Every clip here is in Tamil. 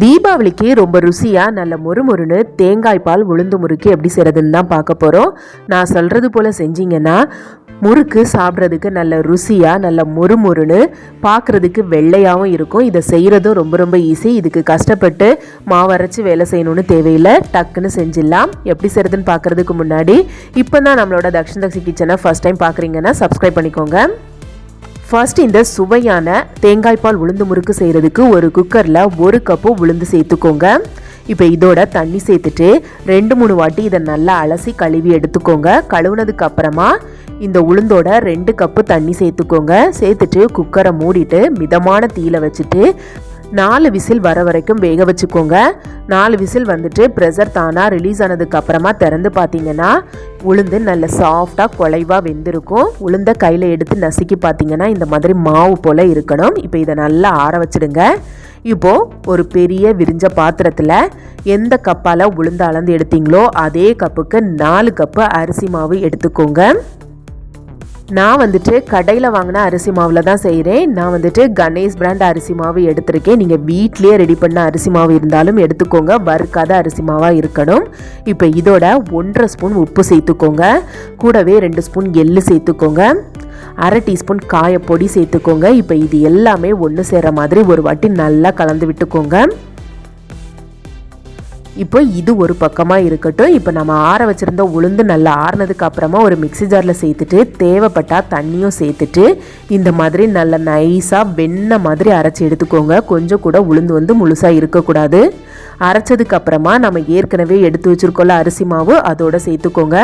தீபாவளிக்கு ரொம்ப ருசியாக நல்ல மொறுமொறுன்னு தேங்காய் பால் உளுந்து முறுக்கு எப்படி செய்கிறதுன்னு தான் பார்க்க போகிறோம் நான் சொல்கிறது போல் செஞ்சீங்கன்னா முறுக்கு சாப்பிட்றதுக்கு நல்ல ருசியாக நல்ல மொறுமொறுன்னு பார்க்குறதுக்கு வெள்ளையாகவும் இருக்கும். இதை செய்கிறதும் ரொம்ப ரொம்ப ஈஸி இதுக்கு கஷ்டப்பட்டு மாவரைச்சி வேலை செய்யணும்னு தேவையில்லை. டக்குன்னு செஞ்சிடலாம். எப்படி செய்கிறதுன்னு பார்க்குறதுக்கு முன்னாடி இப்போ தான் நம்மளோட தக்ஷன் தக்ஷி கிச்சனை ஃபஸ்ட் டைம் பார்க்குறீங்கன்னா சப்ஸ்கிரைப் பண்ணிக்கோங்க. ஃபர்ஸ்ட் இந்த சுவையான தேங்காய் பால் உளுந்து முறுக்கு செய்கிறதுக்கு ஒரு குக்கரில் ஒரு கப்பு உளுந்து சேர்த்துக்கோங்க. இப்போ இதோட தண்ணி சேர்த்துட்டு ரெண்டு மூணு வாட்டி இதை நல்லா அலசி கழுவி எடுத்துக்கோங்க. கழுவுனதுக்கு அப்புறமா இந்த உளுந்தோட ரெண்டு கப்பு தண்ணி சேர்த்துக்கோங்க. சேர்த்துட்டு குக்கரை மூடிட்டு மிதமான தீயில வச்சுட்டு நாலு விசில் வர வரைக்கும் வேக வச்சுக்கோங்க. நாலு விசில் வந்துட்டு ப்ரெஷர் தானாக ரிலீஸ் ஆனதுக்கு அப்புறமா திறந்து பார்த்தீங்கன்னா உளுந்து நல்ல சாஃப்டாக குலைவாக வெந்திருக்கும். உளுந்த கையில் எடுத்து நசுக்கி பார்த்தீங்கன்னா இந்த மாதிரி மாவு போல் இருக்கணும். இப்போ இதை நல்லா ஆற வச்சிடுங்க. இப்போது ஒரு பெரிய விரிஞ்ச பாத்திரத்தில் எந்த கப்பால் உளுந்து அளந்து எடுத்தீங்களோ அதே கப்புக்கு நாலு கப்பு அரிசி மாவு எடுத்துக்கோங்க. நான் வந்துட்டு கடையில் வாங்கின அரிசி மாவில் தான் செய்கிறேன் நான் வந்துட்டு கணேஷ் பிராண்ட் அரிசி மாவு எடுத்திருக்கேன். நீங்கள் வீட்லேயே ரெடி பண்ண அரிசி மாவு இருந்தாலும் எடுத்துக்கோங்க. வறுக்காத அரிசி மாவாக இருக்கணும். இப்போ இதோட ஒன்றரை ஸ்பூன் உப்பு சேர்த்துக்கோங்க. கூடவே ரெண்டு ஸ்பூன் எள்ளு சேர்த்துக்கோங்க. அரை டீஸ்பூன் காயப்பொடி சேர்த்துக்கோங்க. இப்போ இது எல்லாமே ஒன்று சேர்கிற மாதிரி ஒரு வாட்டி நல்லா கலந்து விட்டுக்கோங்க. இப்போ இது ஒரு பக்கமாக இருக்கட்டும். இப்போ நம்ம ஆற வச்சுருந்த உளுந்து நல்லா ஆறுனதுக்கு அப்புறமா ஒரு மிக்ஸி ஜாரில் சேர்த்துட்டு தேவைப்பட்டால் தண்ணியும் சேர்த்துட்டு இந்த மாதிரி நல்ல நைஸாக வெண்ணெய் மாதிரி அரைச்சி எடுத்துக்கோங்க. கொஞ்சம் கூட உளுந்து வந்து முழுசாக இருக்கக்கூடாது. அரைச்சதுக்கு அப்புறமா நம்ம ஏற்கனவே எடுத்து வச்சுருக்கோம்ல அரிசி மாவு அதோட சேர்த்துக்கோங்க.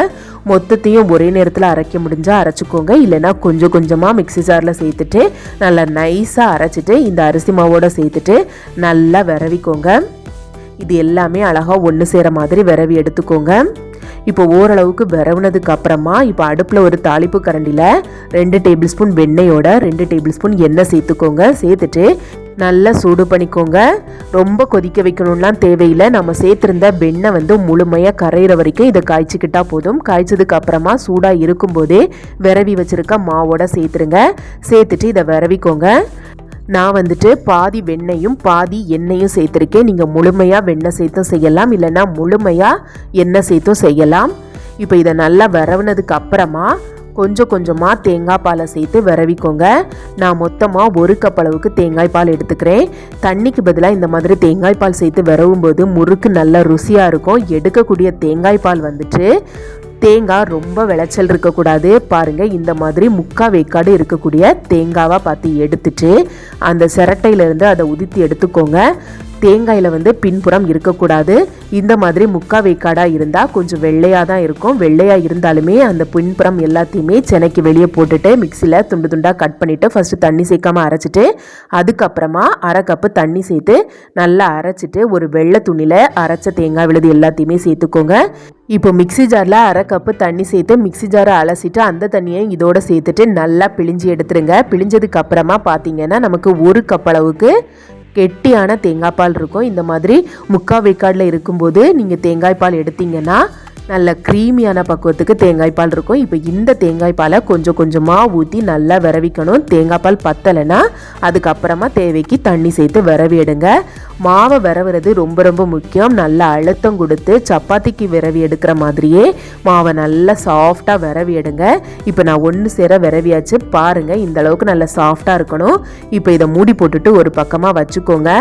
மொத்தத்தையும் ஒரே நேரத்தில் அரைக்க முடிஞ்சால் அரைச்சிக்கோங்க. இல்லைன்னா கொஞ்சம் கொஞ்சமாக மிக்ஸி ஜாரில் சேர்த்துட்டு நல்லா நைஸாக அரைச்சிட்டு இந்த அரிசி மாவோட சேர்த்துட்டு நல்லா விரவிக்கோங்க. இது எல்லாமே அழகாக ஒன்று சேர மாதிரி விரவி எடுத்துக்கோங்க. இப்போ ஓரளவுக்கு விரவுனதுக்கு அப்புறமா இப்போ அடுப்பில் ஒரு தாளிப்பு கரண்டியில் ரெண்டு டேபிள் ஸ்பூன் வெண்ணெயோட ரெண்டு டேபிள் ஸ்பூன் எண்ணெய் சேர்த்துக்கோங்க. சேர்த்துட்டு நல்லா சூடு பண்ணிக்கோங்க. ரொம்ப கொதிக்க வைக்கணும்லாம் தேவையில்லை. நம்ம சேர்த்துருந்த வெண்ணெய் வந்து முழுமையாக கரையிற வரைக்கும் இதை காய்ச்சிக்கிட்டா போதும். காய்ச்சதுக்கு அப்புறமா சூடாக இருக்கும்போதே விரவி வச்சுருக்க மாவோட சேர்த்துருங்க. சேர்த்துட்டு இதை விரவிக்கோங்க. நான் வந்துட்டு பாதி வெண்ணெயும் பாதி எண்ணெயும் சேர்த்துருக்கேன். நீங்கள் முழுமையாக வெண்ணெய் சேர்த்தும் செய்யலாம். இல்லைன்னா முழுமையாக எண்ணெய் சேர்த்தும் செய்யலாம். இப்போ இதை நல்லா வரவுனதுக்கு அப்புறமா கொஞ்சம் கொஞ்சமாக தேங்காய் பாலை சேர்த்து விரவிக்கோங்க. நான் மொத்தமாக ஒரு கப் அளவுக்கு தேங்காய் பால் எடுத்துக்கிறேன். தண்ணிக்கு பதிலாக இந்த மாதிரி தேங்காய் பால் சேர்த்து விரவும் போது முறுக்கு நல்லா ருசியாக இருக்கும். எடுக்கக்கூடிய தேங்காய் பால் வந்துட்டு தேங்காய் ரொம்ப விளைச்சல் இருக்கக்கூடாது. பாருங்கள் இந்த மாதிரி முக்கா வேக்காடு இருக்கக்கூடிய தேங்காவாக பார்த்து எடுத்துட்டு அந்த சிரட்டையிலேருந்து அதை உதித்து எடுத்துக்கோங்க. தேங்காயில் வந்து பின்புறம் இருக்கக்கூடாது. இந்த மாதிரி முக்கா வேக்காடாக இருந்தால் கொஞ்சம் வெள்ளையாக தான் இருக்கும். வெள்ளையாக இருந்தாலுமே அந்த பின்புறம் எல்லாத்தையுமே சென்னைக்கு வெளியே போட்டுட்டு மிக்சியில் துண்டு துண்டாக கட் பண்ணிவிட்டு ஃபஸ்ட்டு தண்ணி சேர்க்காமல் அரைச்சிட்டு அதுக்கப்புறமா அரை கப்பு தண்ணி சேர்த்து நல்லா அரைச்சிட்டு ஒரு வெள்ளை துணியில் அரைச்ச தேங்காய் விழுது எல்லாத்தையுமே சேர்த்துக்கோங்க. இப்போ மிக்சி ஜாரில் அரை கப்பு தண்ணி சேர்த்து மிக்சி ஜாரை அலசிட்டு அந்த தண்ணியை இதோட சேர்த்துட்டு நல்லா பிழிஞ்சு எடுத்துருங்க. பிழிஞ்சதுக்கு அப்புறமா பார்த்தீங்கன்னா நமக்கு ஒரு கப் அளவுக்கு கெட்டியான தேங்காய் பால் இருக்கும். இந்த மாதிரி முக்கா வேக்காடில் இருக்கும்போது நீங்கள் தேங்காய் பால் எடுத்தீங்கன்னா நல்ல க்ரீமியான பக்குவத்துக்கு தேங்காய் பால் இருக்கும். இப்போ இந்த தேங்காய் பாலை கொஞ்சம் கொஞ்சமாக ஊற்றி நல்லா விரவிக்கணும். தேங்காய் பால் பத்தலைன்னா அதுக்கப்புறமா தேவைக்கு தண்ணி சேர்த்து விரவிடுங்க. மாவை விரவுறது ரொம்ப ரொம்ப முக்கியம். நல்லா அழுத்தம் கொடுத்து சப்பாத்திக்கு விரவி எடுக்கிற மாதிரியே மாவை நல்லா சாஃப்டாக விரவி எடுங்க இப்போ நான் ஒன்று சேர விரவியாச்சு. பாருங்கள் இந்த அளவுக்கு நல்லா சாஃப்டாக இருக்கணும். இப்போ இதை மூடி போட்டுட்டு ஒரு பக்கமாக வச்சுக்கோங்க.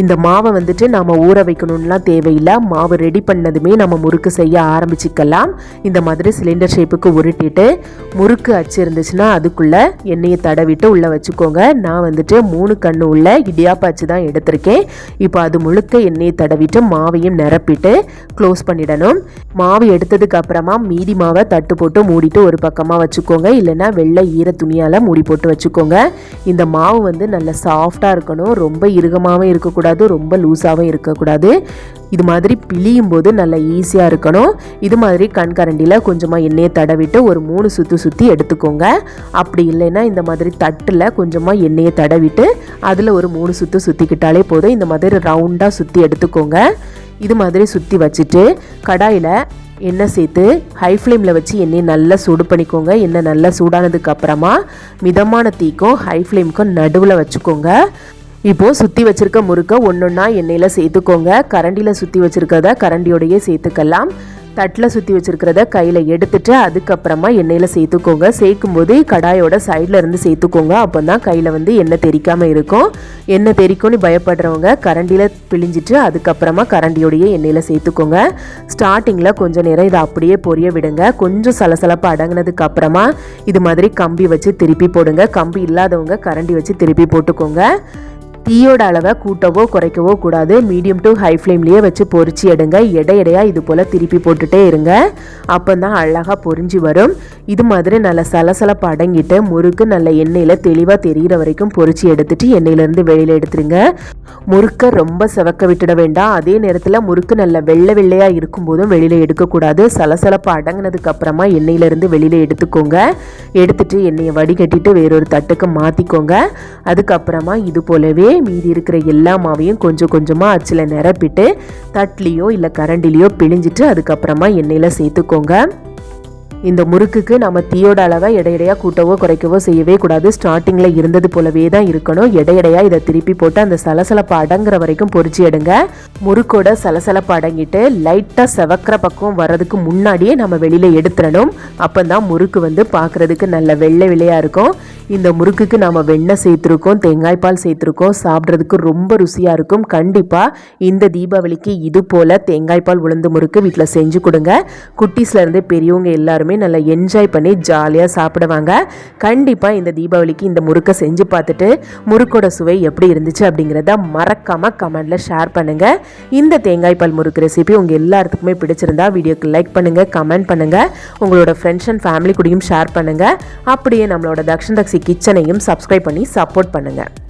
இந்த மாவை வந்துட்டு நாம் ஊற வைக்கணும்லாம் தேவையில்லை. மாவு ரெடி பண்ணதுமே நம்ம முறுக்கு செய்ய ஆரம்பிச்சிக்கலாம். இந்த மாதிரி சிலிண்டர் ஷேப்புக்கு உருட்டிட்டு முறுக்கு அச்சு இருந்துச்சுன்னா அதுக்குள்ளே எண்ணெயை தடவிட்டு உள்ளே வச்சுக்கோங்க. நான் வந்துட்டு மூணு கண்ணு உள்ள இடியாப்ப அச்சு தான் எடுத்திருக்கேன். இப்போ அது முழுக்க எண்ணெயை தடவிட்டு மாவையும் நிரப்பிட்டு க்ளோஸ் பண்ணிடணும். மாவு எடுத்ததுக்கு அப்புறமா மீதி மாவை தட்டு போட்டு மூடிட்டு ஒரு பக்கமாக வச்சுக்கோங்க. இல்லைன்னா வெள்ளை ஈர துணியால் மூடி போட்டு வச்சுக்கோங்க. இந்த மாவு வந்து நல்ல சாஃப்டாக இருக்கணும். ரொம்ப இறுகமாகவும் இருக்கக்கூடாது. ரொம்ப லூஸாகவும் இருக்கக்கூடாது. இது மாதிரி பிழியும் போது நல்லா ஈஸியாக இருக்கணும். இது மாதிரி கண் கரண்டியில் கொஞ்சமாக எண்ணெயை தடவிட்டு ஒரு மூணு சுற்றி சுற்றி எடுத்துக்கோங்க. அப்படி இல்லைன்னா இந்த மாதிரி தட்டில் கொஞ்சமாக எண்ணெயை தடவிட்டு அதில் ஒரு மூணு சுற்று சுற்றிக்கிட்டாலே போதும். இந்த மாதிரி ரவுண்டாக சுற்றி எடுத்துக்கோங்க. இது மாதிரி சுற்றி வச்சுட்டு கடாயில் எண்ணெய் சேர்த்து ஹை ஃப்ளேமில் வச்சு எண்ணெயை நல்லா சூடு பண்ணிக்கோங்க. எண்ணெய் நல்லா சூடானதுக்கு அப்புறமா மிதமான தீக்கும் ஹை ஃப்ளேமுக்கும் நடுவில் வச்சுக்கோங்க. இப்போது சுற்றி வச்சுருக்க முறுக்கை ஒன்றொன்னா எண்ணெயில் சேர்த்துக்கோங்க. கரண்டியில் சுற்றி வச்சுருக்கிறத கரண்டியோடையே சேர்த்துக்கலாம். தட்டில் சுற்றி வச்சுருக்கிறத கையில் எடுத்துட்டு அதுக்கப்புறமா எண்ணெயில் சேர்த்துக்கோங்க. சேர்க்கும் போது கடாயோட சைடில் இருந்து சேர்த்துக்கோங்க. அப்போ தான் கையில் வந்து எண்ணெய் தெறிக்காமல் இருக்கும். எண்ணெய் தெரிக்கும்னு பயப்படுறவங்க கரண்டியில் பிழிஞ்சிட்டு அதுக்கப்புறமா கரண்டியோடையே எண்ணெயில் சேர்த்துக்கோங்க. ஸ்டார்டிங்கில் கொஞ்சம் நேரம் இதை அப்படியே பொரிய விடுங்க. கொஞ்சம் சலசலப்பாக அடங்கினதுக்கு அப்புறமா இது மாதிரி கம்பி வச்சு திருப்பி போடுங்க. கம்பி இல்லாதவங்க கரண்டி வச்சு திருப்பி போட்டுக்கோங்க. தீயோட அளவை கூட்டவோ குறைக்கவோ கூடாது. மீடியம் டு ஹை ஃப்ளேம்லேயே வச்சு பொறிச்சு எடுங்க. எடை இது போல் திருப்பி போட்டுகிட்டே இருங்க. அப்போ தான் அழகாக பொரிஞ்சு வரும். இது மாதிரி நல்ல சலசலப்பு அடங்கிட்டு முறுக்கு நல்ல எண்ணெயில் தெளிவாக தெரிகிற வரைக்கும் பொரிச்சு எடுத்துட்டு எண்ணெயிலேருந்து வெளியில் எடுத்துருங்க. முறுக்கை ரொம்ப செவக்க விட்டுட வேண்டாம் அதே நேரத்தில் முறுக்கு நல்ல வெள்ளை வெள்ளையாக இருக்கும்போதும் வெளியில் எடுக்கக்கூடாது. சலசலப்பு அடங்கினதுக்கு அப்புறமா எண்ணெயிலேருந்து வெளியில் எடுத்துக்கோங்க. எடுத்துட்டு எண்ணெயை வடிகட்டிட்டு வேறொரு தட்டுக்கு மாற்றிக்கோங்க அதுக்கப்புறமா இது போலவே மீதி இருக்கிற எல்லா மாவையும் கொஞ்சம் கொஞ்சமாக அச்சில் நிரப்பிட்டு தட்லேயோ இல்லை கரண்டிலேயோ பிழிஞ்சிட்டு அதுக்கப்புறமா எண்ணெயில் சேர்த்துக்கோங்க. இந்த முறுக்குக்கு நம்ம தீயோட அளவை எடையடையாக கூட்டவோ குறைக்கவோ செய்யவே கூடாது. ஸ்டார்டிங்கில் இருந்தது போலவே தான் இருக்கணும். எடையடையாக இதை திருப்பி போட்டு அந்த சலசலப்பு அடங்குற வரைக்கும் பொறிச்சு எடுங்க. முறுக்கோட சலசலப்பு அடங்கிட்டு லைட்டாக செவக்கிற பக்கம் வர்றதுக்கு முன்னாடியே நம்ம வெளியில் எடுத்துடணும். அப்போ தான் முறுக்கு வந்து பார்க்குறதுக்கு நல்ல வெள்ளை வெள்ளையாக இருக்கும். இந்த முறுக்குக்கு நம்ம வெண்ணெய் சேர்த்துருக்கோம் தேங்காய் பால் சேர்த்துருக்கோம் சாப்பிட்றதுக்கு ரொம்ப ருசியாக இருக்கும். கண்டிப்பாக இந்த தீபாவளிக்கு இது போல் தேங்காய் பால் உளுந்து முறுக்கு வீட்டில் செஞ்சு கொடுங்க. குட்டீஸ்லேருந்து பெரியவங்க எல்லாருமே எல்லாருமே நல்லா என்ஜாய் பண்ணி ஜாலியாக சாப்பிடுவாங்க. கண்டிப்பாக இந்த தீபாவளிக்கு இந்த முறுக்கை செஞ்சு பார்த்துட்டு முறுக்கோட சுவை எப்படி இருந்துச்சு அப்படிங்கிறத மறக்காமல் கமெண்டில் ஷேர் பண்ணுங்கள் இந்த தேங்காய் பால் முறுக்கு ரெசிபி உங்கள் எல்லாத்துக்குமே பிடிச்சிருந்தா வீடியோக்கு லைக் பண்ணுங்கள் கமெண்ட் பண்ணுங்கள் உங்களோட ஃப்ரெண்ட்ஸ் அண்ட் ஃபேமிலி கூடயும் ஷேர் பண்ணுங்கள் அப்படியே நம்மளோட தக்ஷன் தக்ஷி கிச்சனையும் சப்ஸ்கிரைப் பண்ணி சப்போர்ட் பண்ணுங்கள்